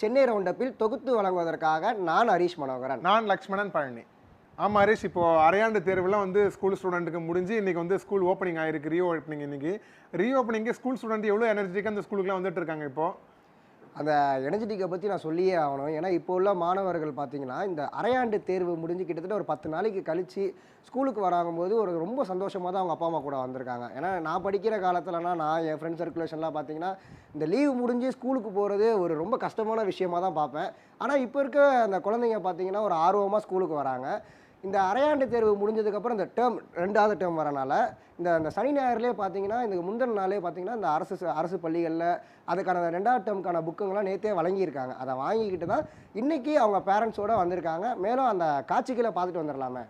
சென்னை ரவுண்டப்பில் தொகுத்து வழங்குவதற்காக நான் ஹரீஷ் மனோகரன். நான் லக்ஷ்மணன் பழனி. ஆமாம் ஹரீஷ் இப்போ அரையாண்டு தேர்வுலாம் வந்து ஸ்கூல் ஸ்டூடெண்ட்டுக்கு முடிஞ்சு இன்றைக்கி வந்து ஸ்கூல் ஓப்பனிங் ஆயிருக்கு ரீ ஓப்பனிங் இன்றைக்கி ரீ ஓப்பனிங்கு ஸ்கூல் ஸ்டூடெண்ட் எவ்வளோ எனர்ஜிக்காக அந்த ஸ்கூலுக்குலாம் வந்துட்டு இருக்காங்க இப்போ? அந்த எனர்ஜெட்டிக்கை பற்றி நான் சொல்லியே ஆகணும். ஏன்னா இப்போ உள்ள மாணவர்கள் பார்த்தீங்கன்னா இந்த அரையாண்டு தேர்வு முடிஞ்சு கிட்டத்தட்ட ஒரு பத்து நாளைக்கு கழித்து ஸ்கூலுக்கு வராங்கும்போது ஒரு ரொம்ப சந்தோஷமாக தான் அவங்க அப்பா அம்மா கூட வந்திருக்காங்க. ஏன்னா நான் படிக்கிற காலத்துலனா நான் என் ஃப்ரெண்ட் சர்க்குலேஷன்லாம் பார்த்தீங்கன்னா இந்த லீவ் முடிஞ்சு ஸ்கூலுக்கு போகிறது ஒரு ரொம்ப கஷ்டமான விஷயமா தான் பார்ப்பேன் ஆனால் இப்போ இருக்க அந்த குழந்தைங்க பார்த்தீங்கன்னா ஒரு ஆர்வமாக ஸ்கூலுக்கு வராங்க. இந்த அரையாண்டு தேர்வு முடிஞ்சதுக்கப்புறம் இந்த டேர்ம் ரெண்டாவது டேர்ம் வரனால இந்த இந்த சனி ஞாயிறுலேயே பார்த்தீங்கன்னா இந்த முந்தின நாளே பார்த்தீங்கன்னா இந்த அரசு அரசு பள்ளிகளில் அதுக்கான அந்த ரெண்டாவது டேர்முக்கான புக்குங்கெல்லாம் நேற்றே வழங்கியிருக்காங்க. அதை வாங்கிக்கிட்டு தான் இன்றைக்கி அவங்க பேரண்ட்ஸோட வந்திருக்காங்க. மேலும் அந்த காட்சிகளை பார்த்துட்டு வந்துடலாமே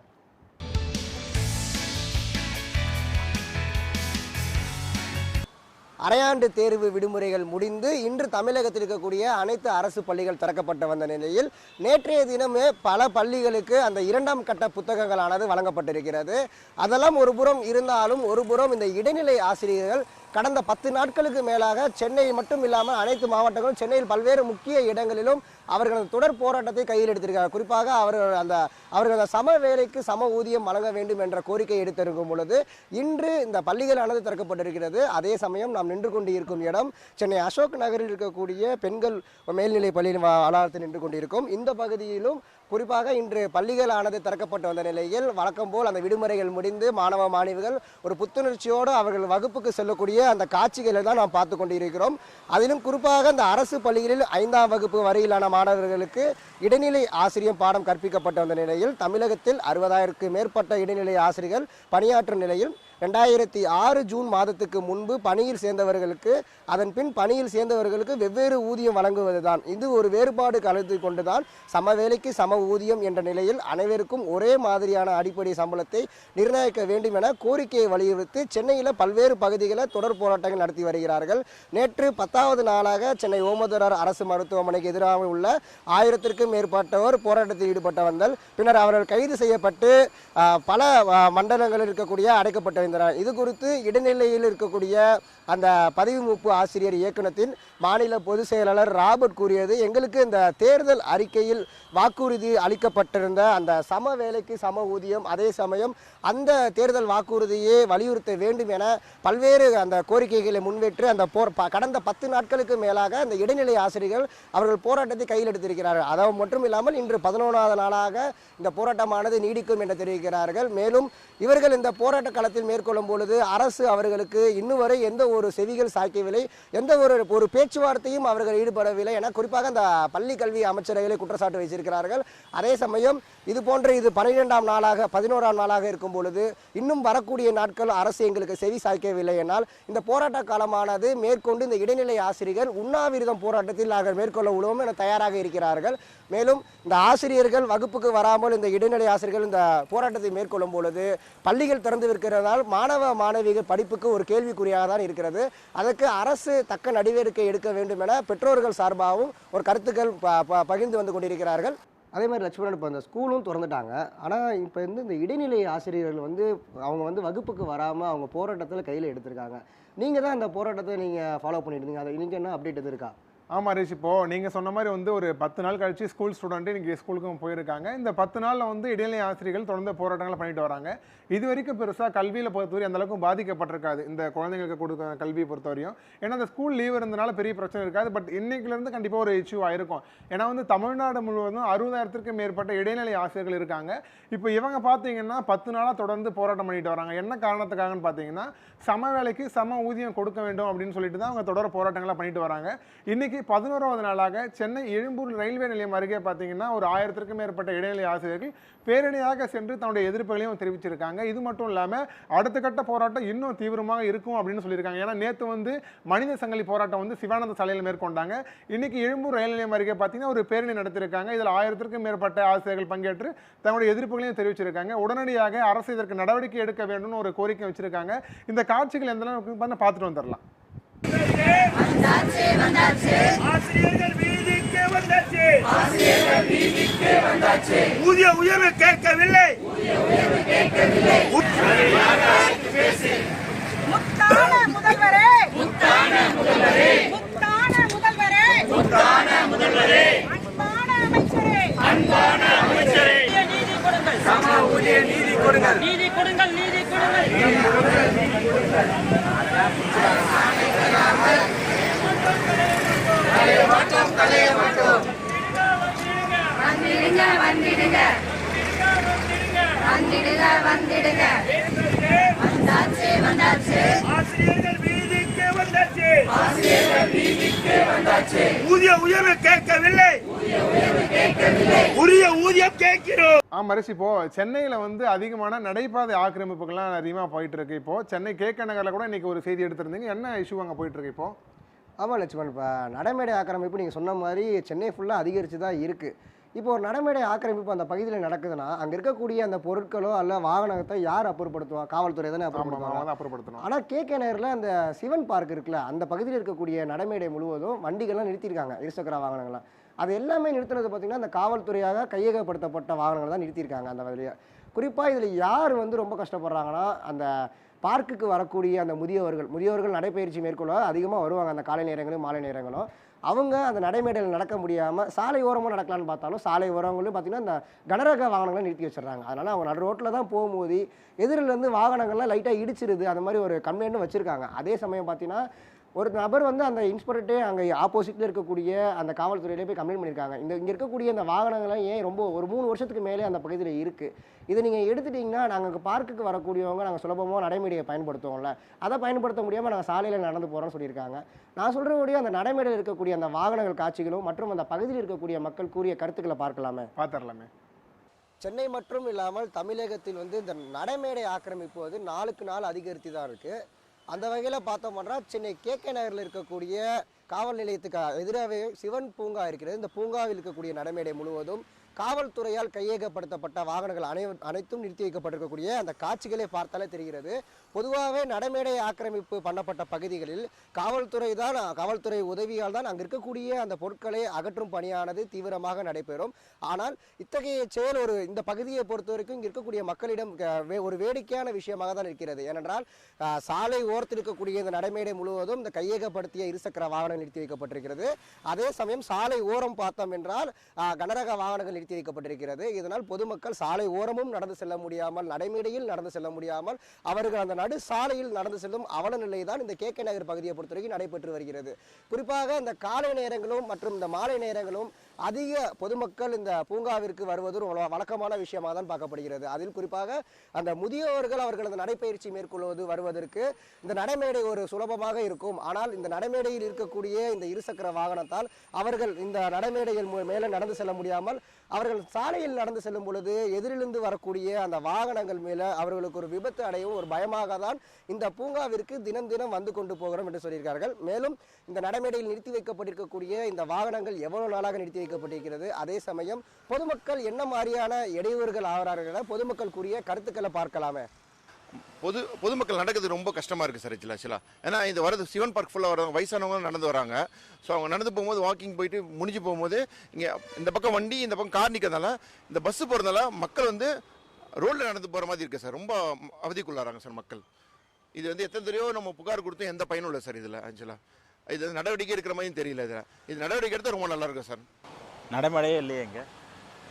அரையாண்டு தேர்வு விடுமுறைகள் முடிந்து இன்று தமிழகத்தில் இருக்கக்கூடிய அனைத்து அரசு பள்ளிகள் திறக்கப்பட்டு வந்த நிலையில் நேற்றைய தினமே பல பள்ளிகளுக்கு அந்த இரண்டாம் கட்ட புத்தகங்களானது வழங்கப்பட்டிருக்கிறது. அதெல்லாம் ஒரு புறம் இருந்தாலும் ஒரு புறம் இந்த இடைநிலை ஆசிரியர்கள் கடந்த பத்து நாட்களுக்கு மேலாக சென்னை மட்டும் இல்லாமல் அனைத்து மாவட்டங்களும் சென்னையில் பல்வேறு முக்கிய இடங்களிலும் அவர்கள் அந்த தொடர் போராட்டத்தை கையில் எடுத்திருக்காங்க குறிப்பாக அவர்கள் அந்த அவர்கள் அந்த சம வேலைக்கு சம ஊதியம் வழங்க வேண்டும் என்ற கோரிக்கை எடுத்திருக்கும் பொழுது இன்று இந்த பள்ளிகளானது திறக்கப்பட்டிருக்கிறது. அதே சமயம் நாம் நின்று கொண்டு இருக்கும் இடம் சென்னை அசோக் நகரில் இருக்கக்கூடிய பெண்கள் மேல்நிலை பள்ளியின் வளாகத்தில் நின்று கொண்டிருக்கும். இந்த பகுதியிலும் குறிப்பாக இன்று பள்ளிகளானது திறக்கப்பட்டு வந்த நிலையில் வழக்கம் போல் அந்த விடுமுறைகள் முடிந்து மாணவ மாணவிகள் ஒரு புத்துணர்ச்சியோடு அவர்கள் வகுப்புக்கு செல்லக்கூடிய அந்த காட்சிகளை தான் நாம் பார்த்து கொண்டிருக்கிறோம். அதிலும் குறிப்பாக அந்த அரசு பள்ளிகளில் ஐந்தாம் வகுப்பு வரையிலான மாணவர்களுக்கு இடைநிலை ஆசிரியம் பாடம் கற்பிக்கப்பட்டு வந்த நிலையில் தமிழகத்தில் அறுபதாயிரக்கு மேற்பட்ட இடைநிலை ஆசிரியர்கள் பணியாற்றும் நிலையில் ரெண்டாயிரத்தி ஆறு ஜூன் மாதத்துக்கு முன்பு பணியில் சேர்ந்தவர்களுக்கு அதன் பின் பணியில் சேர்ந்தவர்களுக்கு வெவ்வேறு ஊதியம் வழங்குவதுதான். இது ஒரு வேறுபாடு கலந்து கொண்டுதான் சம வேலைக்கு சம ஊதியம் என்ற நிலையில் அனைவருக்கும் ஒரே மாதிரியான அடிப்படை சம்பளத்தை நிர்ணயிக்க வேண்டும் என கோரிக்கையை வலியுறுத்தி சென்னையில் பல்வேறு பகுதிகளில் தொடர் போராட்டங்கள் நடத்தி வருகிறார்கள். நேற்று பத்தாவது நாளாக சென்னை ஓமதுரார் அரசு மருத்துவமனைக்கு எதிராக உள்ள ஆயிரத்திற்கும் மேற்பட்டவர் போராட்டத்தில் ஈடுபட்ட வந்தல் பின்னர் அவர்கள் கைது செய்யப்பட்டு பல மண்டலங்களில் இருக்கக்கூடிய அடைக்கப்பட்ட வந்தனர் இது குறித்து இடைநிலையில் இருக்கக்கூடிய அந்த பதவி மூப்பு ஆசிரியர் இயக்குனத்தின் மாநில பொதுச் செயலாளர் ராபர்ட் கூறியது எங்களுக்கு இந்த தேர்தல் அறிக்கையில் வாக்குறுதி அளிக்கப்பட்டிருந்த அந்த சம வேலைக்கு சம ஊதியம் அதே சமயம் அந்த தேர்தல் வாக்குறுதியை வலியுறுத்த வேண்டும் என பல்வேறு அந்த கோரிக்கைகளை முன்வைற்று அந்த போர் கடந்த பத்து நாட்களுக்கு மேலாக அந்த இடைநிலை ஆசிரியர்கள் அவர்கள் போராட்டத்தை கையில் எடுத்திருக்கிறார்கள். அதாவது மட்டும் இல்லாமல் இன்று பதினொன்றாவது நாளாக இந்த போராட்டமானது நீடிக்கும் என்று தெரிவிக்கிறார்கள். மேலும் இவர்கள் இந்த போராட்ட களத்தில் மேற்கொள்ளும் பொழுது அரசு அவர்களுக்கு இன்னும் வரை எந்த ஒரு செவிகள் சாய்க்கவில்லை. எந்த ஒரு ஒரு பேச்சுவார்த்தையும் அவர்கள் ஈடுபடவில்லை என குறிப்பாக அந்த பள்ளி கல்வி அமைச்சரவைகளை குற்றச்சாட்டு வைத்திருக்கிறார்கள். அதே சமயம் இது போன்ற இது பன்னிரெண்டாம் நாளாக பதினோராம் நாளாக இருக்கும் பொழுது இன்னும் வரக்கூடிய நாட்கள் அரசு எங்களுக்கு செவி சாய்க்கவில்லை என்னால். இந்த போராட்ட காலமானது மேற்கொண்டு இந்த இடைநிலை ஆசிரியர்கள் உண்ணாவிரதம் போராட்டத்தில் நாங்கள் மேற்கொள்ள உழுவோம் என தயாராக இருக்கிறார்கள். மேலும் இந்த ஆசிரியர்கள் வகுப்புக்கு வராமல் இந்த இடைநிலை ஆசிரியர்கள் இந்த போராட்டத்தை மேற்கொள்ளும் பொழுது பள்ளிகள் திறந்து இருக்கிறதால் மாணவ மாணவிகள் படிப்புக்கு ஒரு கேள்விக்குறியாக தான் இருக்கிறது. அதற்கு அரசு தக்க நடவடிக்கை எடுக்க வேண்டும் என பெற்றோர்கள் சார்பாகவும் ஒரு கருத்துக்கள் ப- ப- பகிர்ந்து வந்து கொண்டிருக்கிறார்கள். அதே மாதிரி லட்சுமணன் இப்போ அந்த ஸ்கூலும் திறந்துட்டாங்க. ஆனால் இப்போ வந்து இந்த இடைநிலை ஆசிரியர்கள் வந்து அவங்க வந்து வகுப்புக்கு வராமல் அவங்க போராட்டத்தில் கையில் எடுத்திருக்காங்க. நீங்கள் தான் அந்த போராட்டத்தை நீங்கள் ஃபாலோ பண்ணிட்டு இருந்தீங்க அதை இன்றைக்கி என்ன அப்டேட் எது இருக்கா? ஆமாம் ரேஷ். இப்போது நீங்கள் சொன்ன மாதிரி வந்து ஒரு பத்து நாள் கழிச்சு ஸ்கூல் ஸ்டூடெண்ட் இன்றைக்கி ஸ்கூலுக்கும் போயிருக்காங்க. இந்த பத்து நாளில் வந்து இடைநிலை ஆசிரியர்கள் தொடர்ந்து போராட்டங்களை பண்ணிட்டு வராங்க. இது வரைக்கும் பெருசாக கல்வியில் பொறுத்தவரை அந்த பாதிக்கப்பட்டிருக்காது. இந்த குழந்தைங்களுக்கு கொடுக்க கல்வியை பொறுத்தவரையும். ஏன்னா அந்த ஸ்கூல் லீவ் இருந்தனால பெரிய பிரச்சனை இருக்காது. பட் இன்றைக்கிலேருந்து கண்டிப்பாக ஒரு இஷ்யூ ஆயிருக்கும். ஏன்னா வந்து தமிழ்நாடு முழுவதும் அறுபதாயிரத்திற்கும் மேற்பட்ட இடைநிலை ஆசிரியர்கள் இருக்காங்க. இப்போ இவங்க பார்த்தீங்கன்னா பத்து நாளாக தொடர்ந்து போராட்டம் பண்ணிட்டு வராங்க. என்ன காரணத்துக்காகன்னு பார்த்தீங்கன்னா சம வேலைக்கு சம ஊதியம் கொடுக்க வேண்டும் அப்படின்னு சொல்லிட்டு தான் அவங்க தொடர் போராட்டங்களை பண்ணிட்டு வராங்க. இன்றைக்கி பதினோராவது நாளாக சென்னை எழும்பூர் ரயில்வே நிலையம் அருகே பார்த்தீங்கன்னா ஒரு ஆயிரத்திற்கும் மேற்பட்ட இடைநிலை ஆசிரியர்கள் பேரணியாக சென்று தன்னுடைய எதிர்ப்புகளையும் தெரிவிச்சிருக்காங்க. இது மட்டும் இல்லாமல் அடுத்த கட்ட போராட்டம் இன்னும் தீவிரமாக இருக்கும் அப்படின்னு சொல்லியிருக்காங்க. ஏன்னா நேற்று வந்து மனித சங்கிலி போராட்டம் வந்து சிவானந்த சாலையில் மேற்கொண்டாங்க. இன்னைக்கு எழும்பூர் ரயில் நிலையம் அருகே பார்த்தீங்கன்னா ஒரு பேரணி நடத்திருக்காங்க. இதில் ஆயிரத்திற்கும் மேற்பட்ட ஆசிரியர்கள் பங்கேற்று தன்னுடைய எதிர்ப்புகளையும் தெரிவிச்சிருக்காங்க. உடனடியாக அரசு இதற்கு நடவடிக்கை எடுக்க வேண்டும்னு ஒரு கோரிக்கை வச்சிருக்காங்க. இந்த காட்சிகள் எந்த அளவுக்கு பார்த்துட்டு வந்துடலாம் ஆசிரியர்கள் வீதிக்கே வந்தாச்சு. ஆசிரியர்கள் வீதிக்கே வந்தாச்சு. ஊதிய உயர்வு கேட்கவில்லை. ஊதிய உயர்வு கேட்கவில்லை. பேசு முத்தான முதல்வரே. முத்தான முதல்வரே. முத்தான முதல்வரே. முத்தான முதல்வரே. அன்பான அமைச்சரே. அன்பான அமைச்சரே. சம ஊதிய நீதி கொடுங்கள் நீதி கொடுங்கள். நீதி கொடுங்கள் கலைய மாட்டோம் கலைய வந்திடுங்க வந்திடுங்க வந்தாச்சு வந்தாச்சு ஆசிரியர்கள் வந்தாச்சு. ஊதிய உயர்வு கேட்கவில்லை. உரிய ஊதியம் கேட்கிறோம். ஆமா ரிஷி இப்போ சென்னையில வந்து அதிகமான நடைபாதை ஆக்கிரமிப்புகள்லாம் அதிகமாக போயிட்டு இருக்கு இப்போ சென்னை கேக்க நகர்ல கூட இன்னைக்கு ஒரு செய்தி எடுத்திருந்தீங்க. என்ன இஷ்யூ அங்கே போயிட்டு இருக்கு இப்போ? ஆமாம் லட்சுமண். இப்போ நடைமேடை ஆக்கிரமிப்பு நீங்கள் சொன்ன மாதிரி சென்னை ஃபுல்லாக அதிகரித்து தான் இருக்குது இப்போ ஒரு நடைமேடை ஆக்கிரமிப்பு அந்த பகுதியில் நடக்குதுன்னா அங்கே இருக்கக்கூடிய அந்த பொருட்களோ அல்ல வாகனத்தை யார் அப்புறப்படுத்துவா? காவல்துறை தானே அப்புறப்படுத்துவாங்க. அப்புறப்படுத்தணும். ஆனால் கே கே நகரில் அந்த சிவன் பார்க் இருக்குல்ல அந்த பகுதியில் இருக்கக்கூடிய நடைமேடை முழுவதும் வண்டிகள்லாம் நிறுத்தியிருக்காங்க இருசக்கர வாகனங்கள்லாம். அது எல்லாமே நிறுத்தினது பார்த்தீங்கன்னா அந்த காவல்துறையாக கையகப்படுத்தப்பட்ட வாகனங்கள் தான் நிறுத்தியிருக்காங்க அந்த வழியாக குறிப்பாக இதில் யார் வந்து ரொம்ப கஷ்டப்படுறாங்கன்னா அந்த பார்க்குக்கு வரக்கூடிய அந்த முதியவர்கள் முதியவர்கள் நடைப்பயிற்சி மேற்கொள்ள அதிகமாக வருவாங்க அந்த காலை நேரங்களும் மாலை நேரங்களும். அவங்க அந்த நடைமேடையில் நடக்க முடியாமல் சாலை ஓரமாக நடக்கலான்னு பார்த்தாலும் சாலை ஓரங்களும் பார்த்தீங்கன்னா இந்த கனரக வாகனங்களை நிறுத்தி வச்சிடுறாங்க. அதனால் அவங்க நடு ரோட்டில் தான் போகும்போது எதிரிலேருந்து வாகனங்கள்லாம் லைட்டாக இடிச்சிருது. அந்த மாதிரி ஒரு கம்ப்ளைண்ட்டும் வச்சுருக்காங்க. அதே சமயம் பார்த்தீங்கன்னா ஒரு நபர் வந்து அந்த இன்ஸ்பெக்டர்ட்டே அங்கே ஆப்போசிட்டில் இருக்கக்கூடிய அந்த காவல்துறையிலே போய் கம்ப்ளைண்ட் பண்ணியிருக்காங்க இந்த இங்கே இருக்கக்கூடிய அந்த வாகனங்கள்லாம் ஏன் ரொம்ப ஒரு மூணு வருஷத்துக்கு மேலே அந்த பகுதியில் இருக்குது இதை நீங்கள் எடுத்துட்டிங்கன்னா நாங்கள் பார்க்குக்கு வரக்கூடியவங்க நாங்கள் சுலபமாக நடைமுறையை பயன்படுத்துவோம்ல. அதை பயன்படுத்த முடியாமல் நாங்கள் சாலையில் நடந்து போகிறோம்னு சொல்லியிருக்காங்க. நான் சொல்கிறபடியே அந்த நடைமுறையில் இருக்கக்கூடிய அந்த வாகனங்கள் காட்சிகளும் மற்றும் அந்த பகுதியில் இருக்கக்கூடிய மக்கள் கூறிய கருத்துக்களை பார்க்கலாமே. பார்த்துடலாமே. சென்னை மற்றும் இல்லாமல் தமிழகத்தில் வந்து இந்த நடைமேடை ஆக்கிரமிப்பு வந்து நாளுக்கு நாள் அதிகரித்து தான் இருக்குது அந்த வகையில் பார்த்தோம்னா சென்னை கே கே நகரில் இருக்கக்கூடிய காவல் நிலையத்துக்கு எதிராகவே சிவன் பூங்கா இருக்கிறது. இந்த பூங்காவில் இருக்கக்கூடிய நடைமேடை முழுவதும் காவல்துறையால் கையகப்படுத்தப்பட்ட வாகனங்கள் அனை அனைத்தும் நிறுத்தி வைக்கப்பட்டிருக்கக்கூடிய அந்த காட்சிகளை பார்த்தாலே தெரிகிறது. பொதுவாகவே நடைமேடை ஆக்கிரமிப்பு பண்ணப்பட்ட பகுதிகளில் காவல்துறை தான் காவல்துறை உதவியால் தான் அங்கே இருக்கக்கூடிய அந்த பொருட்களை அகற்றும் பணியானது தீவிரமாக நடைபெறும். ஆனால் இத்தகைய செயல் ஒரு இந்த பகுதியை பொறுத்த வரைக்கும் இங்கே இருக்கக்கூடிய மக்களிடம் ஒரு வேடிக்கையான விஷயமாக தான் இருக்கிறது. ஏனென்றால் சாலை ஓரத்தில் இருக்கக்கூடிய இந்த நடைமேடை முழுவதும் இந்த கையகப்படுத்திய இருசக்கர வாகனம் நிறுத்தி வைக்கப்பட்டிருக்கிறது. அதே சமயம் சாலை ஓரம் பார்த்தோம் என்றால் கனரக வாகனங்கள் நிறுத்தி வைக்கப்பட்டிருக்கிறது. இதனால் பொதுமக்கள் சாலை ஓரமும் நடந்து செல்ல முடியாமல் நடைமேடையில் நடந்து செல்ல முடியாமல் அவர்கள் அந்த நடு சாலையில் நடந்து செல்லும் அவல நிலை தான் இந்த கே கே நகர் பகுதியை பொறுத்தவரைக்கும் நடைபெற்று வருகிறது. குறிப்பாக இந்த காலை நேரங்களும் மற்றும் இந்த மாலை நேரங்களும் அதிக பொதுமக்கள் இந்த பூங்காவிற்கு வருவது ஒரு வழக்கமான விஷயமாக தான் பார்க்கப்படுகிறது. அதில் குறிப்பாக அந்த முதியோர்கள் அவர்களது நடைப்பயிற்சி மேற்கொள்வது வருவதற்கு இந்த நடைமேடை ஒரு சுலபமாக இருக்கும். ஆனால் இந்த நடைமேடையில் இருக்கக்கூடிய இந்த இருசக்கர வாகனத்தால் அவர்கள் இந்த நடைமேடையில் மேலே நடந்து செல்ல முடியாமல் அவர்கள் சாலையில் நடந்து செல்லும் பொழுது எதிரிலிருந்து வரக்கூடிய அந்த வாகனங்கள் மேலே அவர்களுக்கு ஒரு விபத்து அடையும் ஒரு பயமாக தான் இந்த பூங்காவிற்கு தினம் தினம் வந்து கொண்டு போகிறோம் என்று சொல்லியிருக்கார்கள். மேலும் இந்த நடைமேடையில் நிறுத்தி வைக்கப்பட்டிருக்கக்கூடிய இந்த வாகனங்கள் எவ்வளவு நாளாக நிறுத்தி வைக்கப்பட்டிருக்கிறது? அதே சமயம் பொதுமக்கள் என்ன மாதிரியான இடையூறுகள் ஆகிறார்கள் என பொதுமக்கள் கூறிய கருத்துக்களை பார்க்கலாமே. பொது பொதுமக்கள் நடக்கிறது ரொம்ப கஷ்டமாக இருக்குது சார் ஆக்சுவலாக ஆக்சுவலாக ஏன்னா இது வரது சிவன் பார்க் ஃபுல்லாக வரவங்க வயசானவங்க நடந்து வராங்க. ஸோ அவங்க நடந்து போகும்போது வாக்கிங் போயிட்டு முடிஞ்சு போகும்போது இங்கே இந்த பக்கம் வண்டி இந்த பக்கம் கார் நிற்கிறதுனால இந்த பஸ்ஸு போகிறதுனால மக்கள் வந்து ரோட்டில் நடந்து போகிற மாதிரி இருக்குது சார். ரொம்ப அவதிக்குள்ளாராங்க சார் மக்கள். இது வந்து எத்தனை தடவையோ நம்ம புகார் கொடுத்தும் எந்த பயனும் இல்லை சார் இதில் ஆக்சுவலாக இது வந்து நடவடிக்கை எடுக்கிற மாதிரியும் தெரியல இதில். இது நடவடிக்கை எடுத்தால் ரொம்ப நல்லா இருக்கும் சார். நடைமடையே இல்லையே இங்கே?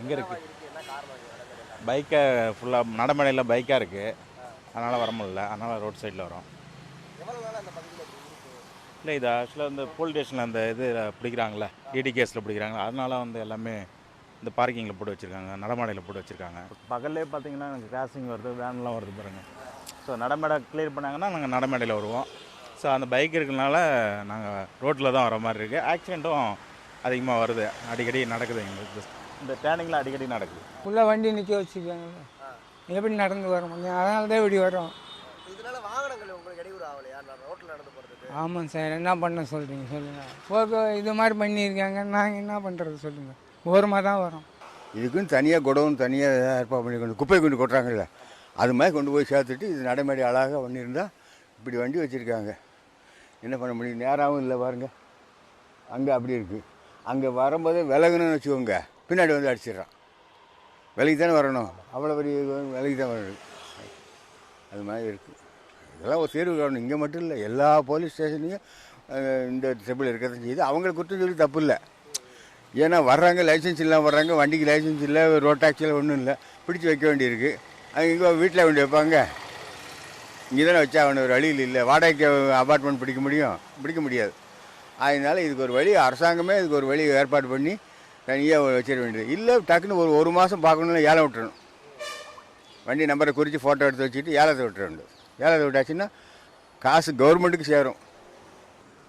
எங்கே இருக்குது பைக்கை ஃபுல்லாக நடைமடையில் பைக்காக இருக்குது அதனால் வர முடியல. அதனால் ரோட் சைடில் வரோம். இல்லை இது ஆக்சுவலாக இந்த போலீஸ் ஸ்டேஷனில் அந்த இது பிடிக்கிறாங்களே இடி கேஸில் பிடிக்கிறாங்களா அதனால வந்து எல்லாமே இந்த பார்க்கிங்கில் போட்டு வச்சுருக்காங்க நடைமடையில் போட்டு வச்சுருக்காங்க. பகல்லே பார்த்தீங்கன்னா எனக்கு கிராசிங் வருது வேன்லாம் வருது பாருங்கள் ஸோ நடைமடை கிளியர் பண்ணாங்கன்னா நாங்கள் நடைமடையில் வருவோம். ஸோ அந்த பைக் இருக்கனால நாங்கள் ரோட்டில் தான் வர மாதிரி இருக்குது ஆக்சிடெண்ட்டும் அதிகமாக வருது. அடிக்கடி நடக்குது எங்களுக்கு. இந்த டேர்னிங்கில் அடிக்கடி நடக்குது. ஃபுல்லாக வண்டி நிற்க வச்சுருக்காங்க எப்படி நடந்து வர முடியும் அதனால தான் இப்படி வரோம். இதனால வாகனங்கள் உங்களுக்கு இடையூறு ஆகலையா? ரோட்டில் நடந்து போகிறதுக்கு ஆமாம் சார். என்ன பண்ண சொல்கிறீங்க சொல்லுங்கள் போக இது மாதிரி பண்ணியிருக்காங்க. நாங்கள் என்ன பண்ணுறது சொல்லுங்கள் ஓரமாக தான் வரோம். இதுக்குன்னு தனியாக குடவும் தனியாக ஏற்பாடு பண்ணி கொண்டு குப்பை கொண்டு கொட்டுறாங்கல்ல. அது மாதிரி கொண்டு போய் சேர்த்துட்டு இது நடைமுறை அழகாக பண்ணியிருந்தா இப்படி வண்டி வச்சுருக்காங்க. என்ன பண்ண முடியும்? நேராகவும் இல்லை பாருங்க. அங்கே அப்படி இருக்குது அங்கே வரும்போது விலகணும்னு வச்சுக்கோங்க. பின்னாடி வந்து அடிச்சிடுறான். வேலைக்கு தானே வரணும்? அவ்வளோ பெரிய வேலைக்கு தான் வரணும். அது மாதிரி இருக்குது இதெல்லாம் ஒரு தீர்வு காரணம் இங்கே மட்டும் இல்லை எல்லா போலீஸ் ஸ்டேஷன்லையும் இந்த ட்ரிபிள் இருக்கதான் செய்யுது அவங்களை குற்றம் சொல்லி தப்பு இல்லை. ஏன்னா வர்றாங்க லைசன்ஸ் இல்லாமல் வர்றாங்க வண்டிக்கு லைசன்ஸ் இல்லை ரோட் டாக்ஸியில் ஒன்றும் இல்லை. பிடிச்சி வைக்க வேண்டியிருக்கு. அவங்க இங்கே வீட்டில் வண்டி வைப்பாங்க. இங்கே தானே வச்சா அவனு ஒரு வழியில் இல்லை. வாடகைக்கு அபார்ட்மெண்ட் பிடிக்க முடியும்? பிடிக்க முடியாது. அதனால இதுக்கு ஒரு வழி அரசாங்கமே இதுக்கு ஒரு வழி ஏற்பாடு பண்ணி தனியாக வச்சிட வேண்டியது. இல்லை டக்குன்னு ஒரு ஒரு மாதம் பார்க்கணும்னா ஏலம் விட்டுறணும். வண்டி நம்பரை குறித்து ஃபோட்டோ எடுத்து வச்சுட்டு ஏலத்தை விட்டுற வேண்டும் ஏலத்தை விட்டாச்சுன்னா காசு கவர்மெண்ட்டுக்கு சேரும்.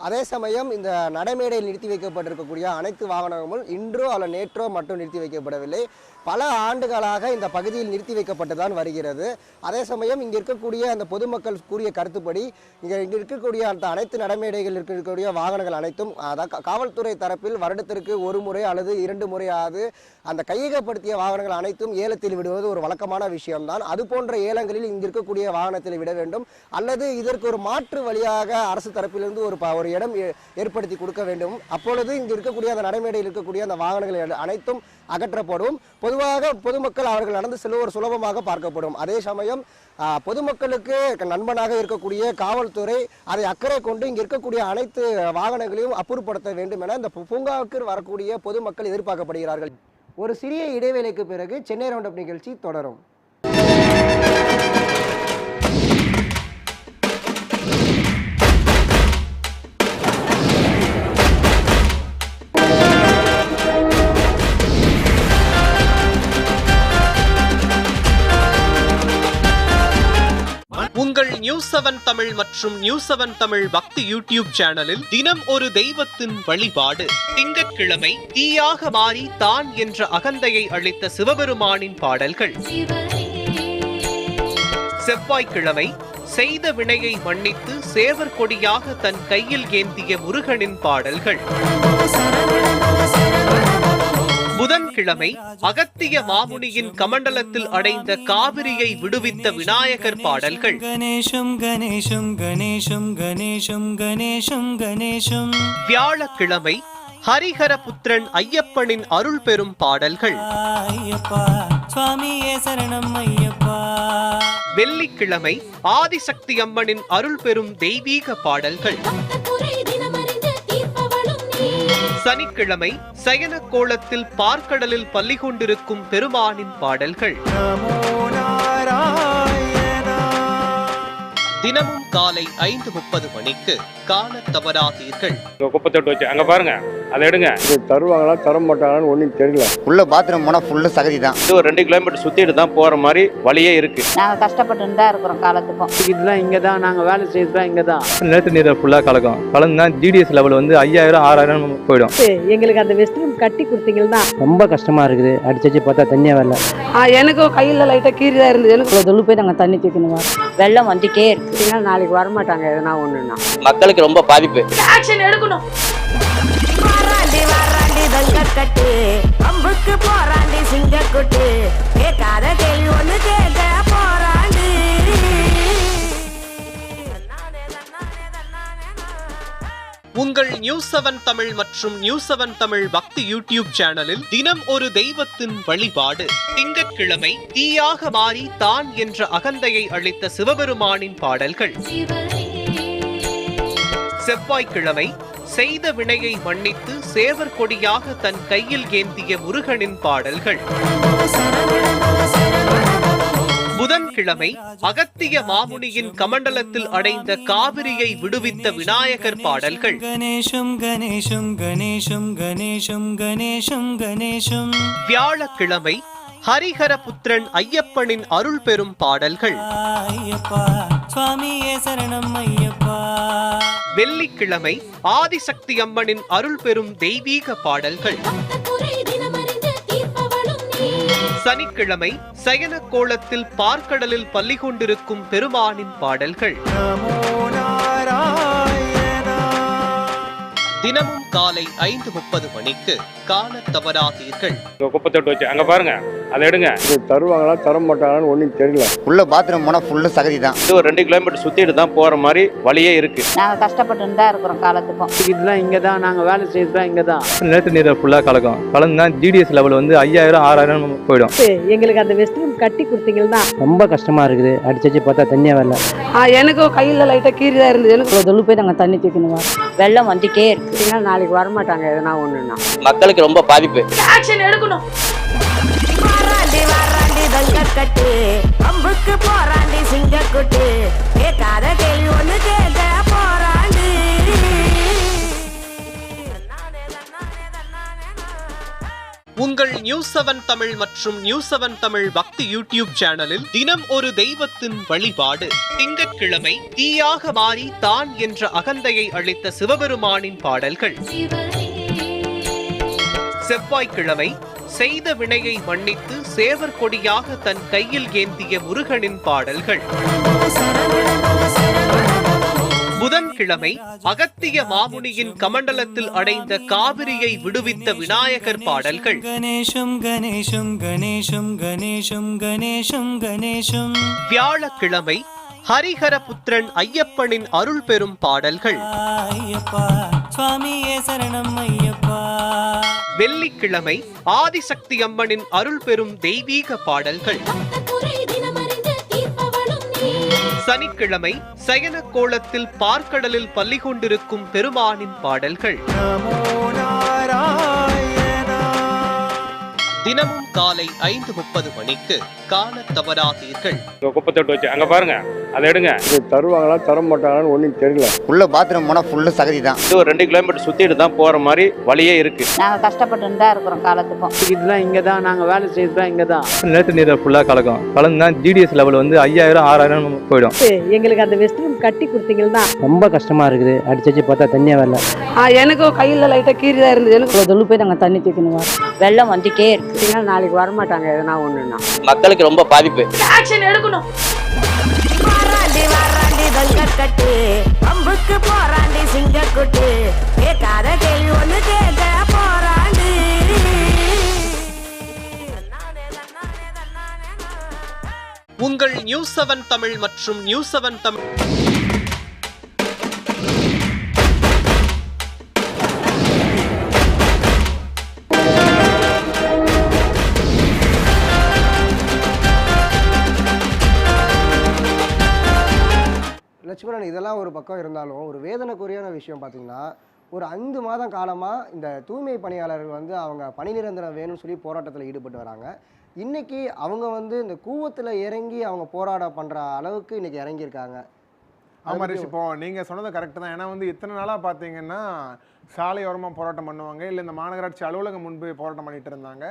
அதே சமயம் இந்த நடைமேடையில் நிறுத்தி வைக்கப்பட்டிருக்கக்கூடிய அனைத்து வாகனங்களும் இன்றோ அல்ல நேற்றோ மட்டும் நிறுத்தி வைக்கப்படவில்லை. பல ஆண்டுகளாக இந்த பகுதியில் நிறுத்தி வைக்கப்பட்டு தான் வருகிறது. அதே சமயம் இங்கே இருக்கக்கூடிய அந்த பொதுமக்கள் கூறிய கருத்துப்படி இங்கே இங்கே இருக்கக்கூடிய அந்த அனைத்து நடைமேடைகள் இருக்கக்கூடிய வாகனங்கள் அனைத்தும் அதான் காவல்துறை தரப்பில் வருடத்திற்கு ஒரு முறை அல்லது இரண்டு முறையாவது அந்த கையகப்படுத்திய வாகனங்கள் அனைத்தும் ஏலத்தில் விடுவது ஒரு வழக்கமான விஷயம்தான். அது போன்ற ஏலங்களில் இங்கே இருக்கக்கூடிய வாகனத்தில் விட வேண்டும். அல்லது இதற்கு ஒரு மாற்று வழியாக அரசு தரப்பிலிருந்து ஒரு ப- ஒரு இடம் ஏ- ஏற்படுத்தி கொடுக்க வேண்டும். அப்பொழுது இங்கே இருக்கக்கூடிய அந்த நடைமேடையில் இருக்கக்கூடிய அந்த வாகனங்கள் அனைத்தும் அகற்றப்படும். பொதுவாக பொதுமக்கள் அவர்கள் நடந்து செல்வது சுலபமாக பார்க்கப்படும். அதே சமயம் பொதுமக்களுக்கு நண்பனாக இருக்கக்கூடிய காவல்துறை அதை அக்கறை கொண்டு இங்கே இருக்கக்கூடிய அனைத்து வாகனங்களையும் அப்புறப்படுத்த வேண்டும் என இந்த பூங்காவுக்கு வரக்கூடிய பொதுமக்கள் எதிர்பார்க்கப்படுகிறார்கள். ஒரு சிறிய இடைவேளைக்கு பிறகு சென்னை ரவுண்டப் நிகழ்ச்சி தொடரும். நியூஸ் செவன் தமிழ் மற்றும் நியூஸ் செவன் தமிழ் பக்தி யூடியூப் சேனலில் தினம் ஒரு தெய்வத்தின் வழிபாடு. திங்கட்கிழமை தீயாக மாறி தான் என்ற அகந்தையை அளித்த சிவபெருமானின் பாடல்கள். செவ்வாய்க்கிழமை செய்த வினையை மன்னித்து சேவர் கொடியாக தன் கையில் ஏந்திய முருகனின் பாடல்கள். புதன்கிழமை அகத்திய மாமுனியின் கமண்டலத்தில் அடைந்த காவிரியை விடுவித்த விநாயகர் பாடல்கள். கணேசம் கணேசம் கணேசம் கணேசம் கணேசம் கணேசம் வியாழக்கிழமை ஹரிஹரபுத்திரன் ஐயப்பனின் அருள் பெறும் பாடல்கள் வெள்ளிக்கிழமை ஆதிசக்தி அம்மனின் அருள் பெறும் தெய்வீக பாடல்கள். சனிக்கிழமை சயன கோலத்தில் பார்க்கடலில் பள்ளி கொண்டிருக்கும் பெருமானின் பாடல்கள். தினமும் காலை ஐந்து முப்பது மணிக்கு காணத் தவறாதீர்கள். குப்பை தொட்டு வச்சு அங்கே பாருங்க அதை எடுங்க. தருவாங்களா தர மாட்டாங்களான்னு ஒன்றும் தெரியல. உள்ள பாத்ரூம் போனால் ஃபுல்லாக சகதி தான். இது ஒரு ரெண்டு கிலோமீட்டர் சுற்றிட்டு தான் போகிற மாதிரி வழியே இருக்கு. நாங்க கஷ்டப்பட்டு தான் இருக்கிறோம் காலத்துக்கும். இதெல்லாம் இங்கே தான் நாங்கள் வேலை செய்யறது இங்கே தான் நிலத்து நீரை ஃபுல்லாக கலக்கும். கலந்துனா ஜிடிஎஸ் லெவல் வந்து ஐயாயிரம் ஆறாயிரம் போயிடும். எங்களுக்கு அந்த வெஸ்ட் ரூம் கட்டி கொடுத்தீங்கன்னா ரொம்ப கஷ்டமா இருக்குது. அடிச்சு பார்த்தா தண்ணியே வரல. எனக்கும் கையில லைட்டா கீறி தான் இருந்தது. எனக்கு தொழு போய் நாங்க தண்ணி தூக்கணும் வெள்ளம் வந்துட்டே இருக்கு. நாளைக்கு வரமாட்டாங்க எதனா ஒண்ணுன்னா. மக்களுக்கு ரொம்ப பாதிப்பு. ஆக்ஷன் எடுக்கணும். வாராண்டி வாராண்டி தங்கக்கட்டு அம்புக்கு போராண்டி சிங்கக்குட்டு. கேட்காத கேள்வி ஒண்ணு கேட்க உங்கள் நியூஸ் செவன் தமிழ் மற்றும் நியூஸ் செவன் தமிழ் பக்தி யூடியூப் சேனலில் தினம் ஒரு தெய்வத்தின் வழிபாடு. திங்கட்கிழமை தீயாக மாறி தான் என்ற அகந்தையை அளித்த சிவபெருமானின் பாடல்கள். செவ்வாய்க்கிழமை செய்த வினையை மன்னித்து சேவர் கொடியாக தன் கையில் ஏந்திய முருகனின் பாடல்கள். புதன்கிழமை அகத்திய மாமுனியின் கமண்டலத்தில் அடைந்த காவிரியை விடுவித்த விநாயகர் பாடல்கள். கணேசம் கணேசம் கணேசம் கணேசம் கணேசம் கணேசம் வியாழக்கிழமை ஹரிஹரபுத்திரன் ஐயப்பனின் அருள் பெறும் பாடல்கள் வெள்ளிக்கிழமை ஆதிசக்தி அம்மனின் அருள் பெறும் தெய்வீக பாடல்கள். சனிக்கிழமை சயன கோலத்தில் பார்க்கடலில் பள்ளி கொண்டிருக்கும் பெருமானின் பாடல்கள். தினமும் காலை ஐந்து முப்பது மணிக்கு காணத் தவறாதீர்கள். குப்பை தொட்டு வச்சு அங்கே பாருங்க அதை எடுங்க. தருவாங்களா தர மாட்டாங்களான்னு ஒன்றும் தெரியல. உள்ள பாத்ரூம் போனால் ஃபுல்லாக சகதி தான். இது ஒரு ரெண்டு கிலோமீட்டர் சுற்றிட்டு தான் போகிற மாதிரி வழியே இருக்கு. நாங்க கஷ்டப்பட்டு தான் இருக்கிறோம் காலத்துக்கும். இதெல்லாம் இங்கே தான் நாங்கள் வேலை செய்யறது இங்கே தான் நிலத்து நீரை ஃபுல்லாக கலக்கும். கலந்துனா ஜிடிஎஸ் லெவல் வந்து ஐயாயிரம் ஆறாயிரம் போயிடும். எங்களுக்கு அந்த வெஸ்ட் ரூம் கட்டி கொடுத்தீங்கன்னா ரொம்ப கஷ்டமா இருக்குது. அடிச்சு பார்த்தா தண்ணியே வரல. எனக்கும் கையில லைட்டா கீறி தான் இருந்தது. எனக்கு தொழு போய் நாங்க தண்ணி தூக்கணும் வெள்ளம் வந்துட்டே இருக்கு. நாளைக்கு வரமாட்டாங்க எதனா ஒண்ணுன்னா. மக்களுக்கு ரொம்ப பாதிப்பு. ஆக்ஷன் எடுக்கணும். வாராண்டி வாராண்டி தங்கக்கட்டு அம்புக்கு போராண்டி சிங்கக்குட்டு. கேட்காத கேள்வி ஒண்ணு உங்கள் நியூஸ் செவன் தமிழ் மற்றும் நியூஸ் செவன் தமிழ் பக்தி யூடியூப் சேனலில் தினம் ஒரு தெய்வத்தின் வழிபாடு. திங்கட்கிழமை தீயாக மாறி தான் என்ற அகந்தையை அளித்த சிவபெருமானின் பாடல்கள். செவ்வாய்க்கிழமை செய்த வினையை மன்னித்து சேவர் கொடியாக தன் கையில் ஏந்திய முருகனின் பாடல்கள். புதன்கிழமை அகத்திய மாமுனியின் கமண்டலத்தில் அடைந்த காவிரியை விடுவித்த விநாயகர் பாடல்கள். கணேஷம் கணேஷம் கணேஷம் கணேஷம் கணேஷம் கணேஷம். வியாழக்கிழமை ஹரிஹரபுத்திரன் ஐயப்பனின் அருள் பெறும் பாடல்கள் வெள்ளிக்கிழமை ஆதிசக்தி அம்மனின் அருள் பெறும் தெய்வீக பாடல்கள். சனிக்கிழமை சயன கோலத்தில் பார்க்கடலில் பள்ளி கொண்டிருக்கும் பெருமானின் பாடல்கள். தினமும் காலை ஐந்து முப்பது மணிக்கு காணத் தவறாதீர்கள். குப்பை தொட்டு வச்சு அங்கே பாருங்க அதை எடுங்க. தருவாங்களா தர மாட்டாங்களான்னு ஒன்றும் தெரியல. உள்ள பாத்ரூம் போனால் ஃபுல்லு சகதி தான் இது ஒரு ரெண்டு கிலோமீட்டர் சுற்றிட்டு தான் போகிற மாதிரி வழியே இருக்கு. நாங்கள் கஷ்டப்பட்டு தான் இருக்கிறோம் காலத்துக்கும். இதுதான் இங்கே தான் நாங்கள் வேலை செய்யறது தான் இங்கே தான் நிலத்து நீரை ஃபுல்லாக கலக்கும். கலந்துனா ஜிடிஎஸ் லெவல் வந்து ஐயாயிரம் ஆறாயிரம் போயிடும். எங்களுக்கு அந்த வெஸ்ட் ரூம் கட்டி கொடுத்தீங்கன்னா ரொம்ப கஷ்டமா இருக்குது. அடிச்சு பார்த்தா தண்ணியா வரல. எனக்கும் கையில் லைட்டாக கீறி தான் இருந்தது. எனக்கு தொழு போய் நாங்கள் தண்ணி தூக்கணும் வெள்ளம் வந்துட்டே இருக்கு. நாளைக்கு வரமாட்டாங்க எதனா ஒன்றுனா மக்களுக்கு ரொம்ப பாதிப்பு. ஆக்ஷன் எடுக்கணும். வாராண்டி வாராண்டி வெங்கட்கட்டு பம்புக்கு போராண்டி சிங்கக்குட்டு. கேட்காத கேள்வி ஒண்ணு கேட்க போராண்டி உங்கள் நியூஸ் செவன் தமிழ் மற்றும் நியூஸ் செவன் தமிழ் பக்கம் இருந்தாலும் ஒரு வேதனைக்குரியான விஷயம் பார்த்தீங்கன்னா ஒரு ஐந்து மாதம் காலமாக இந்த தூய்மை பணியாளர்கள் வந்து அவங்க பணி நிரந்தரம் வேணும்னு சொல்லி போராட்டத்தில் ஈடுபட்டு வராங்க. இன்னைக்கு அவங்க வந்து இந்த கூவத்தில் இறங்கி அவங்க போராட்டம் பண்ணுற அளவுக்கு இன்னைக்கு இறங்கியிருக்காங்க. ஆமாம் ரிஷி இப்போ நீங்கள் சொன்னது கரெக்டு தான். ஏன்னா வந்து இத்தனை நாளாக பார்த்தீங்கன்னா சாலையோரமாக போராட்டம் பண்ணுவாங்க. இல்லை இந்த மாநகராட்சி அலுவலகம் முன்பு போராட்டம் பண்ணிட்டு இருந்தாங்க.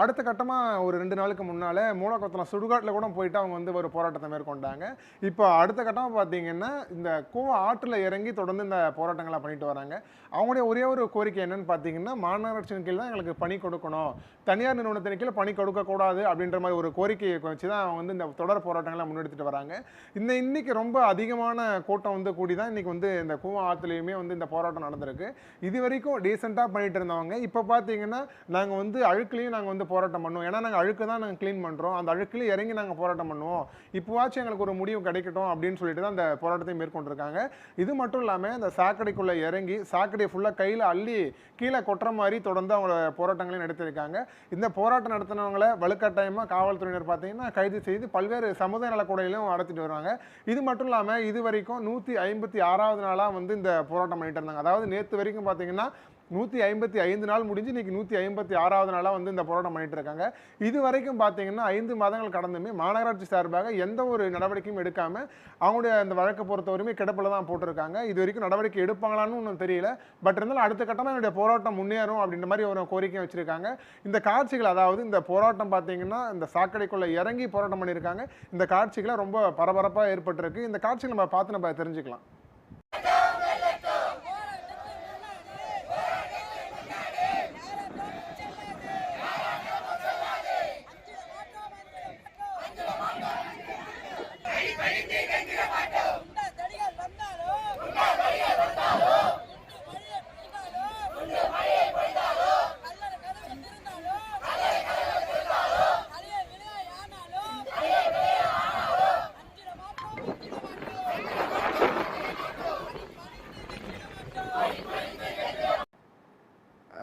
அடுத்த கட்டமாக ஒரு ரெண்டு நாளுக்கு முன்னால் மூலக்கொத்தலம் சுடுகாட்டில் கூட போயிட்டு அவங்க வந்து ஒரு போராட்டத்தை மேற்கொண்டாங்க. இப்போ அடுத்த கட்டமாக பார்த்தீங்கன்னா இந்த கோவா ஆற்றில் இறங்கி தொடர்ந்து இந்த போராட்டங்களை பண்ணிட்டு வராங்க. அவங்களுடைய ஒரே ஒரு கோரிக்கை என்னன்னு பார்த்தீங்கன்னா மாநகராட்சியின் கீழ் தான் எங்களுக்கு பணி கொடுக்கணும். தனியார் நிறுவனத்தின் கீழ் பணி கொடுக்கக்கூடாது அப்படின்ற மாதிரி ஒரு கோரிக்கையை வச்சு தான் அவங்க வந்து இந்த தொடர் போராட்டங்களை முன்னெடுத்துட்டு வராங்க. இந்த இன்னைக்கு ரொம்ப அதிகமான கூட்டம் வந்து கூடி தான் இன்னைக்கு வந்து இந்த கூவம் ஆற்றுலையுமே வந்து இந்த போராட்டம் நடந்திருக்கு. இது வரைக்கும் டீசெண்டாக பண்ணிட்டு இருந்தவங்க. இப்போ பார்த்தீங்கன்னா நாங்கள் வந்து அழுக்குலையும் நாங்கள் வந்து போராட்டம் பண்ணுவோம். ஏன்னா நாங்கள் அழுக்கு தான் நாங்கள் க்ளீன் பண்ணுறோம் அந்த அழுக்குலையும் இறங்கி நாங்கள் போராட்டம் பண்ணுவோம். இப்போவாச்சும் எங்களுக்கு ஒரு முடிவு கிடைக்கட்டும் அப்படின்னு சொல்லிட்டு தான் அந்த போராட்டத்தை மேற்கொண்டிருக்காங்க. இது மட்டும் இல்லாமல் இந்த சாக்கடைக்குள்ளே இறங்கி சாக்கடை சாக்கடையை ஃபுல்லாக கையில் அள்ளி கீழே கொட்டுற மாதிரி தொடர்ந்து அவங்களோட போராட்டங்களையும் நடத்தியிருக்காங்க. இந்த போராட்டம் நடத்தினவங்களை வலுக்கட்டாயமாக காவல்துறையினர் பார்த்தீங்கன்னா கைது செய்து பல்வேறு சமுதாய நலக்கூடையிலும் நடத்திட்டு வருவாங்க. இது மட்டும் இல்லாமல் இது வரைக்கும் நூற்றி ஐம்பத்தி ஆறாவது நாளாக வந்து இந்த போராட்டம் பண்ணிட்டு இருந்தாங்க. அதாவது நேற்று வரைக்கும் பார்த்தீங்கன்னா நூற்றி ஐம்பத்தி ஐந்து நாள் முடிஞ்சு இன்றைக்கி நூற்றி ஐம்பத்தி ஆறாவது நாளாக வந்து இந்த போராட்டம் பண்ணிட்டு இருக்காங்க இது வரைக்கும் பார்த்தீங்கன்னா ஐந்து மாதங்கள் கடந்துமே மாநகராட்சி சார்பாக எந்த ஒரு நடவடிக்கையும் எடுக்காமல் அவங்களுடைய அந்த வழக்கை பொறுத்தவரையுமே கிடப்பில் தான் போட்டிருக்காங்க. இது வரைக்கும் நடவடிக்கை எடுப்பாங்களான்னு ஒன்றும் தெரியல. பட் இருந்தாலும் அடுத்த கட்டமாக என்னுடைய போராட்டம் முன்னேறும் அப்படின்ற மாதிரி ஒரு கோரிக்கை வச்சுருக்காங்க. இந்த காட்சிகள் அதாவது இந்த போராட்டம் பார்த்தீங்கன்னா இந்த சாக்கடைக்குள்ளே இறங்கி போராட்டம் பண்ணியிருக்காங்க இந்த காட்சிகளை ரொம்ப பரபரப்பாக ஏற்பட்டிருக்கு. இந்த காட்சிகளை நம்ம பார்த்து நம்ம தெரிஞ்சுக்கலாம்.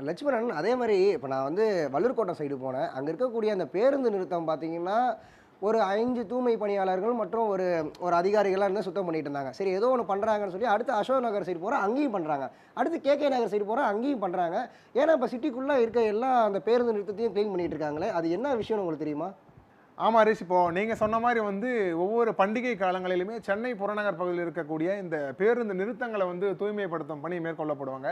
லட்சுமணன் அதே மாதிரி இப்போ நான் வந்து வள்ளூர்கோட்டை சைடு போனேன். அங்கே இருக்கக்கூடிய அந்த பேருந்து நிறுத்தம் பார்த்தீங்கன்னா ஒரு ஐந்து தூய்மை பணியாளர்கள் மற்றும் ஒரு ஒரு அதிகாரிகள்லாம் இருந்து சுத்தம் பண்ணிட்டு இருந்தாங்க. சரி ஏதோ ஒன்று பண்ணுறாங்கன்னு சொல்லி அடுத்து அசோக் நகர் சைடு போகிறோம் அங்கேயும் பண்ணுறாங்க அடுத்து கேகே நகர் சைடு போகிறோம் அங்கேயும் பண்ணுறாங்க ஏன்னா இப்போ சிட்டிக்குள்ளே இருக்க எல்லா அந்த பேருந்து நிறுத்தத்தையும் க்ளீன் பண்ணிட்டு இருக்காங்களே அது என்ன விஷயம்னு உங்களுக்கு தெரியுமா? ஆமாம் ஹரிஷ் இப்போ நீங்கள் சொன்ன மாதிரி வந்து ஒவ்வொரு பண்டிகை காலங்களிலுமே சென்னை புறநகர் பகுதியில் இருக்கக்கூடிய இந்த பேருந்து நிறுத்தங்களை வந்து தூய்மைப்படுத்தும் பணி மேற்கொள்ளப்படுவாங்க.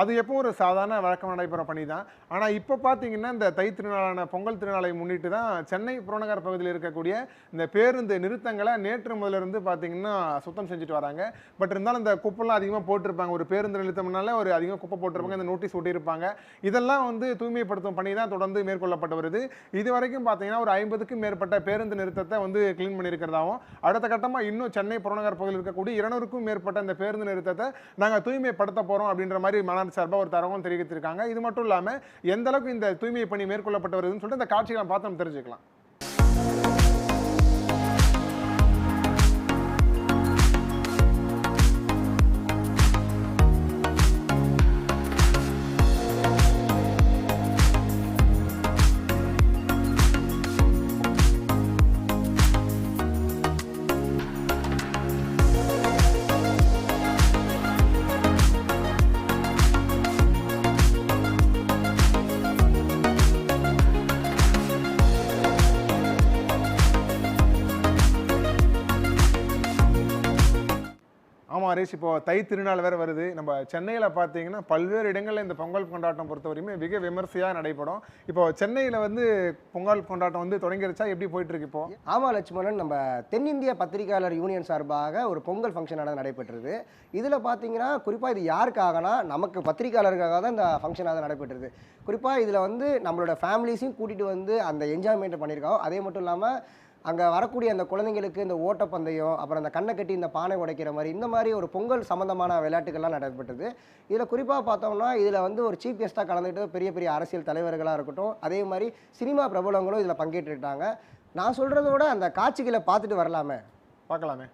அது எப்போ ஒரு சாதாரண வழக்கம் நடைபெற பணி தான் ஆனால் இப்போ பார்த்தீங்கன்னா இந்த தை திருநாளான பொங்கல் திருநாளை முன்னிட்டு தான் சென்னை புறநகர் பகுதியில் இருக்கக்கூடிய இந்த பேருந்து நிறுத்தங்களை நேற்று முதலிருந்து பார்த்தீங்கன்னா சுத்தம் செஞ்சுட்டு வராங்க. பட் இருந்தாலும் இந்த குப்பெல்லாம் அதிகமாக போட்டிருப்பாங்க. ஒரு பேருந்து நிறுத்தம்னால ஒரு அதிகமாக குப்பை போட்டிருப்பாங்க. இந்த நோட்டீஸ் ஒட்டியிருப்பாங்க. இதெல்லாம் வந்து தூய்மைப்படுத்தும் பணி தான் தொடர்ந்து மேற்கொள்ளப்பட்டு வருது. இது வரைக்கும் பார்த்தீங்கன்னா ஒரு ஐம்பதுக்கு மேற்பட்ட பேருந்து நிறுத்தத்தை வந்து கிளீன் பண்ணியிருக்கிறதாவும் அடுத்த கட்டமாக இன்னும் சென்னை புறநகர் பகுதியில் இருக்கக்கூடிய இருநூறுக்கும் மேற்பட்ட இந்த பேருந்து நிறுத்தத்தை நாங்கள் தூய்மைப்படுத்த போகிறோம் அப்படின்ற மாதிரி மாநாடு சார்பாக ஒரு தரவும் தெரிவித்திருக்காங்க. இது மட்டும் இல்லாமல் எந்த அளவுக்கு இந்த தூய்மை பணி மேற்கொள்ளப்பட்டு வருதுன்னு சொல்லிட்டு இந்த காட்சிகளை பார்த்து நம்ம தெரிஞ்சுக்கலாம். ஹரிஷ் இப்போ தை திருநாள் வேறு வருது. நம்ம சென்னையில் பார்த்தீங்கன்னா பல்வேறு இடங்களில் இந்த பொங்கல் கொண்டாட்டம் பொறுத்தவரையுமே மிக விமர்சையாக நடைபெறும். இப்போ சென்னையில் வந்து பொங்கல் கொண்டாட்டம் வந்து தொடங்கிருச்சா? எப்படி போயிட்டு இருக்கு இப்போ? ஆமா லட்சுமணன். நம்ம தென்னிந்திய பத்திரிகையாளர் யூனியன் சார்பாக ஒரு பொங்கல் ஃபங்க்ஷனானது நடைபெற்றது. இதில் பார்த்தீங்கன்னா குறிப்பாக இது யாருக்காகனா நமக்கு பத்திரிகையாளருக்காக தான் இந்த ஃபங்க்ஷனாக நடைபெற்றது. குறிப்பாக இதில் வந்து நம்மளோட ஃபேமிலிஸையும் கூட்டிகிட்டு வந்து அந்த என்ஜாய்மெண்ட்டை பண்ணியிருக்கோம் அதே மட்டும் இல்லாமல் அங்கே வரக்கூடிய அந்த குழந்தைங்களுக்கு இந்த ஓட்டப்பந்தயம் அப்புறம் அந்த கண்ணை கட்டி இந்த பானை உடைக்கிற மாதிரி இந்த மாதிரி ஒரு பொங்கல் சம்மந்தமான விளையாட்டுகள்லாம் நடைபெற்றது. இதில் குறிப்பாக பார்த்தோம்னா இதில் வந்து ஒரு சீஃப் கெஸ்ட்டாக கலந்துக்கிட்டு பெரிய பெரிய அரசியல் தலைவர்களாக இருக்கட்டும் அதே மாதிரி சினிமா பிரபலங்களும் இதில் பங்கேற்றுக்கிட்டாங்க நான் சொல்கிறத விட அந்த காட்சிகளை பார்த்துட்டு வரலாமே. பார்க்கலாமே.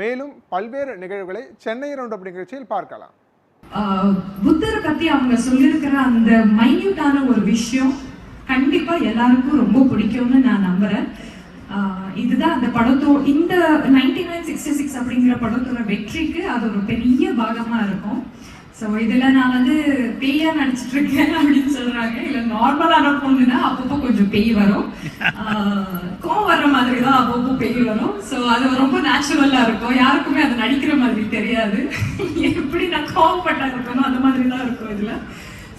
மேலும் பல்வேறு நிகழ்வுகளை சென்னை ரவுண்ட் நிகழ்ச்சியில் பார்க்கலாம். புத்தரை பத்தி அவங்க சொல்லியிருக்கிற அந்த மைன்யூட்டான ஒரு விஷயம் கண்டிப்பா எல்லாருக்கும் ரொம்ப பிடிக்கும்னு நான் நம்புறேன். இதுதான் அந்த படத்தோ இந்த நைன்டி நைன் சிக்ஸ்டி சிக்ஸ் அப்படிங்கிற படத்தோட வெற்றிக்கு அது ஒரு பெரிய பாகமா இருக்கும். ஸோ இதுல நான் வந்து பேயா நடிச்சிட்டு இருக்கேன் அப்படின்னு சொல்றாங்க. இல்ல நார்மலான பொண்ணுன்னா அப்பப்போ கொஞ்சம் பேய் வரும். கோம் கோவம் வர்ற மாதிரி தான் அப்பப்போ பேய் வரும். ஸோ அது ரொம்ப நேச்சுரலாக இருக்கும். யாருக்குமே அது நடிக்கிற மாதிரி தெரியாது. எப்படி நான் கோவப்பட்டா இருக்கணும் அந்த மாதிரி தான் இருக்கும் இதுல.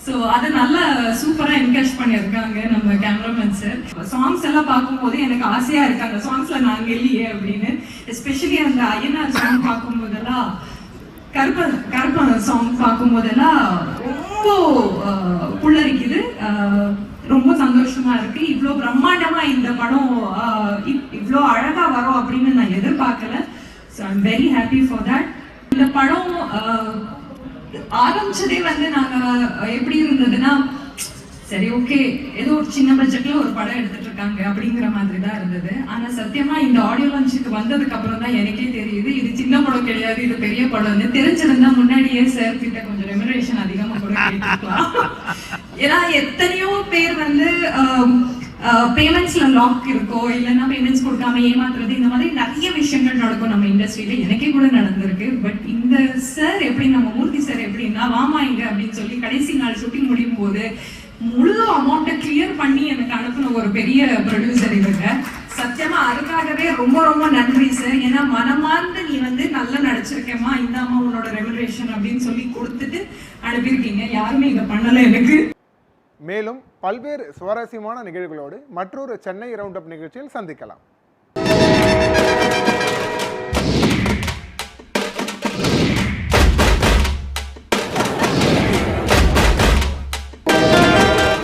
ஸோ அதை நல்லா சூப்பராக என்கரேஜ் பண்ணியிருக்காங்க நம்ம கேமராமேன் சார் சாங்ஸ் எல்லாம் பார்க்கும்போது எனக்கு ஆசையா இருக்கு. அந்த சாங்ஸில் நாங்கள் இல்லையே அப்படின்னு. எஸ்பெஷலி அந்த ஐயனார் சாங் பார்க்கும்போதெல்லாம் கருப்ப கருப்ப சாங் பார்க்கும்போதெல்லாம் ரொம்ப புள்ளரிக்குது ரொம்ப சந்தோஷமா இருக்கு. இவ்வளோ பிரம்மாண்டமா இந்த படம் இவ்வளோ அழகா வரும் அப்படின்னு நான் எதிர்பார்க்கல. So I'm very happy for that இந்த படம் ஆரம்பிச்சதே வந்து நாங்கள் எப்படி இருந்ததுன்னா சரி ஓகே ஏதோ ஒரு சின்ன பட்ஜெட்ல ஒரு படம் எடுத்துட்டு இருக்காங்க அப்படிங்கிற மாதிரி தான் இருந்தது. ஆனா சத்தியமா இந்த ஆடியோ லான்ச்சுக்கு வந்ததுக்கு அப்புறம் தான் எனக்கே தெரியுது இது சின்ன படம் கிடையாது இது பெரிய படம்னு. தெரிஞ்சிருந்தா முன்னாடியே சார் கிட்ட கொஞ்சம் ரெமுனரேஷன் அதிகமா கூட கேட்டுக்கலாம் ஏன்னா எத்தனையோ பேர் வந்து பேமெண்ட்ஸ்ல லாக் இருக்கோ இல்லைன்னா பேமெண்ட்ஸ் கொடுக்காம ஏமாத்துறது இந்த மாதிரி நிறைய விஷயங்கள் நடக்கும் நம்ம இண்டஸ்ட்ரியில எனக்கே கூட நடந்திருக்கு. பட் இந்த சார் எப்படி நம்ம மூர்த்தி சார் எப்படின்னா வாமா இங்க அப்படின்னு சொல்லி கடைசி நாள் ஷூட்டிங் முடியும் போது முழு அமௌண்ட்டை கிளியர் பண்ணி எனக்கு அனுப்பின ஒரு பெரிய ப்ரொடியூசர் இவங்க. சத்தியமா அதுக்காகவே ரொம்ப ரொம்ப நன்றி சார் ஏன்னா மனமார்ந்து நீ வந்து நல்லா நடிச்சிருக்கேம்மா இந்தாம்மா உன்னோட ரெமுனரேஷன் அப்படின்னு சொல்லி கொடுத்துட்டு அனுப்பியிருக்கீங்க. யாருமே இதை பண்ணல எனக்கு. மேலும் பல்வேறு சுவாரஸ்யமான நிகழ்வுகளோடு மற்றொரு சென்னை ரவுண்ட் அப் நிகழ்ச்சியில் சந்திக்கலாம்.